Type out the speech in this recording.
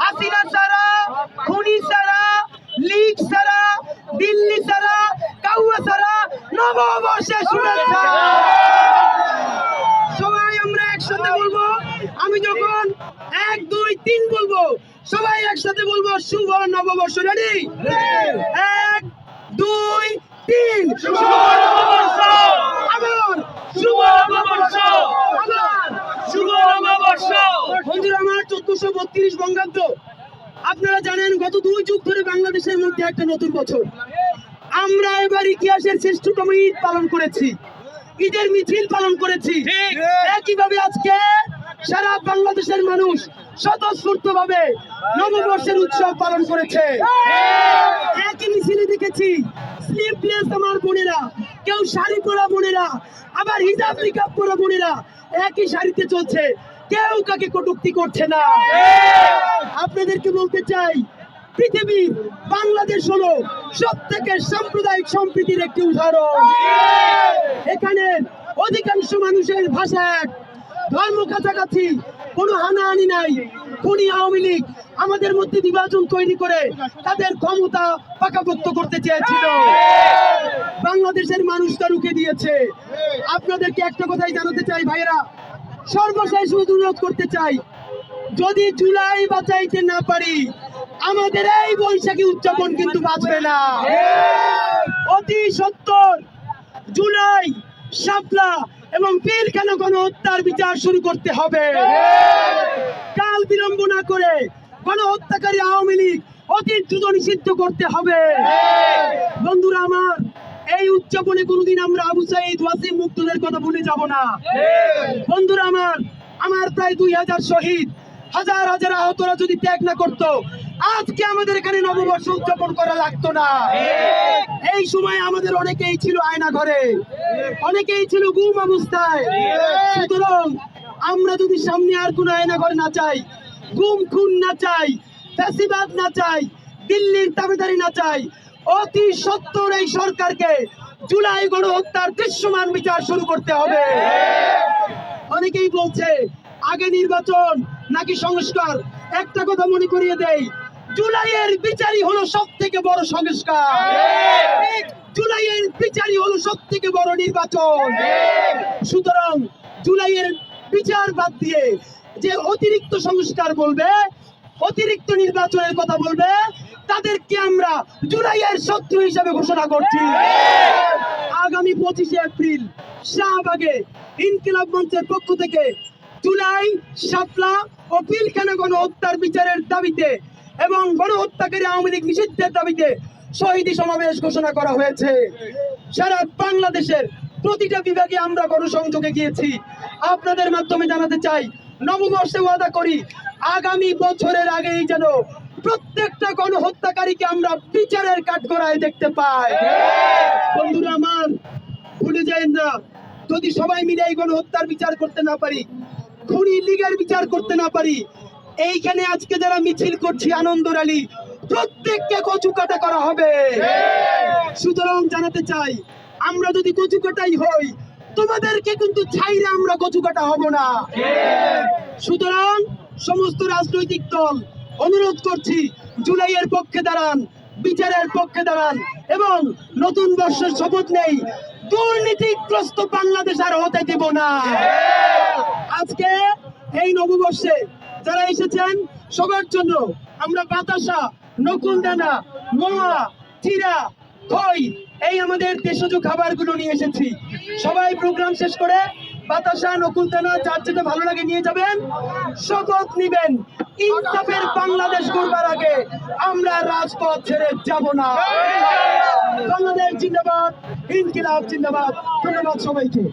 হাসিনা ছাড়া, খুনি ছাড়া, লীগ ছাড়া, দিল্লি ছাড়া, কাউয়া ছাড়া নববর্ষে শুভেচ্ছা। সবাই আমরা একসাথে বলব, আমি যখন এক, দুই, তিন বলব, সবাই একসাথে বলব, শুভ নববর্ষ রেডি এক, দুই, তিন। শুভ নববর্ষ! আবার শুভ নববর্ষ আবার শুভ নববর্ষ বন্ধুরা আমার বত্রিশ বঙ্গাব্দ। আপনারা জানেন গত দুই যুগ ধরে বাংলাদেশের মধ্যে একটা নতুন বছর। আমরা এবার ইতিহাসের শ্রেষ্ঠতম ঈদ পালন করেছি। ঈদের মিছিল পালন করেছি। একইভাবে আজকে সারা বাংলাদেশের মানুষ স্বতঃস্ফূর্ত ভাবে নববর্ষের উৎসব পালন করেছে। একই মিছিলে দেখেছি স্লিপলেস আমার বোনেরা কেউ শাড়ি পরা বোনেরা আবার হিজাব নিকাব পরা বোনেরা একই শাড়িতে চলছে। কেউ কাকে কটুক্তি করছে না। আপনাদেরকে বলতে চাই, পৃথিবীর বাংলাদেশ হলো সব থেকে সাম্প্রদায়িক সম্প্রীতির একটি উদাহরণ। এখানে অধিকাংশ মানুষের ভাষা এক। ধর্ম কাছাকাছি, কোনো হানাহানি নাই। খুনি আওয়ামী লীগ আমাদের মধ্যে বিভাজন তৈরি করে তাদের ক্ষমতা পাকাপোক্ত করতে চেয়েছিল। বাংলাদেশের মানুষ তা রুখে দিয়েছে। আপনাদেরকে একটা কথাই জানাতে চাই, ভাইয়েরা। সর্বশেষ অনুরোধ করতে চাই, যদি জুলাই বাঁচাইতে না পারি, আমাদের এই বৈশাখী উদযাপন কিন্তু বাঁচবে না। অতি সত্তর জুলাই শাপলা এবং পিলখানা গণহত্যার বিচার শুরু করতে হবে। কাল বিলম্ব না করে গণহত্যাকারী আওয়ামী লীগ অতি দ্রুত নিষিদ্ধ করতে হবে। বন্ধুরা আমার এই উদযাপনে কোনোদিন আমরা আবু সাইদ ওয়াসিম মুক্তদের কথা ভুলে যাব না। বন্ধুরা আমার আমার প্রায় দুই হাজার শহীদ, হাজার হাজার আহতরা যদি ত্যাগ না করতো, আজকে আমাদের এখানে নববর্ষ উদযাপন করা লাগতো না। এই সময় আমাদের অনেকেই ছিল আয়না ঘরে, অনেকেই ছিল গুম অবস্থায়। সুতরাং আমরা যদি সামনে আর কোনো আয়না ঘরে না চাই গুম খুন না চাই, ফ্যাসিবাদ না চাই, দিল্লির দাবিদারি না চাই অতি সত্তর এই সরকারকে জুলাই গণহত্যার দৃশ্যমান বিচার শুরু করতে হবে। অনেকেই বলছে, আগে নির্বাচন নাকি সংস্কার? একটা কথা মনে করিয়ে দেই, জুলাইয়ের বিচারই হলো সব থেকে বড় সংস্কার। জুলাইয়ের বিচারই হলো সব থেকে বড় নির্বাচন। সুতরাং জুলাইয়ের বিচার বাদ দিয়ে যে অতিরিক্ত সংস্কার বলবে, অতিরিক্ত নির্বাচনের কথা বলবে তাদেরকে আমরা জুলাইয়ের শত্রু হিসেবে ঘোষণা করছি। আগামী পঁচিশে এপ্রিল শাহবাগে ইনকিলাব মঞ্চের পক্ষ থেকে জুলাই শাপলা ও পিলখানা গণহত্যার বিচারের দাবিতে এবং গণহত্যাকারী আওয়ামী লীগ নিষিদ্ধের দাবিতে শহীদ সমাবেশ ঘোষণা করা হয়েছে। সারা বাংলাদেশের প্রতিটা বিভাগে আমরা গণসংযোগে গিয়েছি। আপনাদের মাধ্যমে জানাতে চাই নববর্ষে ওয়াদা করি আগামী বছরের আগেই যেন প্রত্যেকটা গণহত্যাকারীকে আমরা বিচারের কাঠগড়ায় দেখতে পাই। বন্ধুরা আমার, ভুলে যায় না। যদি সবাই মিলে এই গণহত্যার বিচার করতে না পারি, খুনি লীগের বিচার করতে না পারি, এইখানে আজকে যারা মিছিল করছি, আনন্দ রালি প্রত্যেককে কচু কাটা করা হবে। সুতরাং জানাতে চাই, আমরা যদি কচু কাটাই হই, তোমাদেরকে কিন্তু ছাইরে আমরা কচু কাটা হব না। সুতরাং সমস্ত রাজনৈতিক দল অনুরোধ করছি, জুলাইয়ের পক্ষে দাঁড়ান, বিচারের পক্ষে দাঁড়ান, এবং নতুন বর্ষের শপথ নেই। দুর্নীতিগ্রস্ত বাংলাদেশ আর হতে দেব না। আজকে এই নববর্ষে যারা এসেছেন সবার জন্য আমরা বাতাসা, নকুলদানা, মোয়া, চিরা খই এই আমাদের দেশজ খাবারগুলো নিয়ে এসেছি। সবাই প্রোগ্রাম শেষ করে বাতাসা নকুলতানা যার যেটা ভালো লাগে নিয়ে যাবেন শপথ নিবেন। ইনসাফের বাংলাদেশ গড়বার আগে আমরা রাজপথ ছেড়ে যাব না। বাংলাদেশ জিন্দাবাদ ইনকিলাব জিন্দাবাদ। ধন্যবাদ সবাইকে।